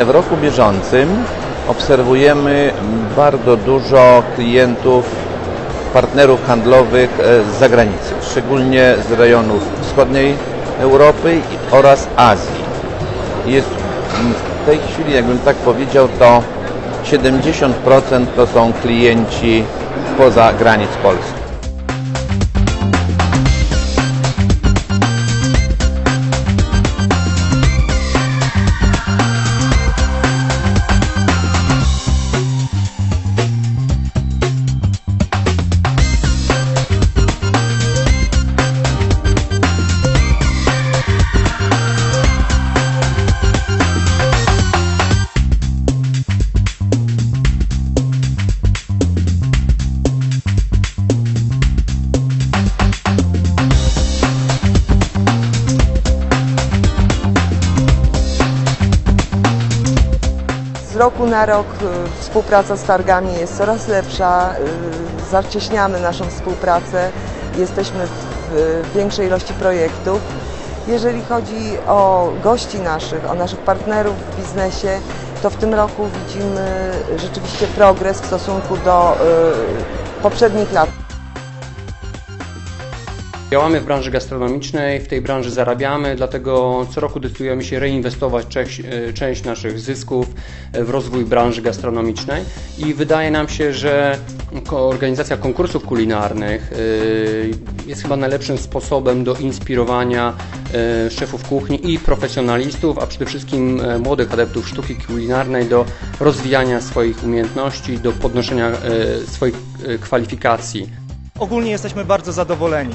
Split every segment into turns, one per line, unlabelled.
W roku bieżącym obserwujemy bardzo dużo klientów, partnerów handlowych e, z zagranicy, szczególnie z rejonów wschodniej Europy oraz Azji. Jest w tej chwili, jakbym tak powiedział, to 70% to są klienci poza granic Polski.
Roku na rok y, współpraca z targami jest coraz lepsza, y, zacieśniamy naszą współpracę, jesteśmy w większej ilości projektów. Jeżeli chodzi o gości naszych, o naszych partnerów w biznesie, to w tym roku widzimy rzeczywiście progres w stosunku do y, poprzednich lat.
Działamy w branży gastronomicznej, w tej branży zarabiamy, dlatego co roku decydujemy się reinwestować część, e, część naszych zysków e, w rozwój branży gastronomicznej i wydaje nam się, że organizacja konkursów kulinarnych e, jest chyba najlepszym sposobem do inspirowania szefów kuchni i profesjonalistów, a przede wszystkim młodych adeptów sztuki kulinarnej do rozwijania swoich umiejętności, do podnoszenia swoich kwalifikacji.
Ogólnie jesteśmy bardzo zadowoleni.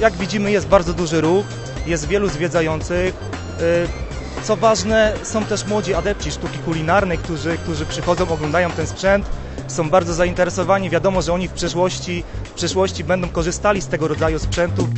Jak widzimy jest bardzo duży ruch, jest wielu zwiedzających. Y, Co ważne, są też młodzi adepci sztuki kulinarnej, którzy, którzy przychodzą, oglądają ten sprzęt, są bardzo zainteresowani. Wiadomo, że oni w przyszłości, w przyszłości będą korzystali z tego rodzaju sprzętu.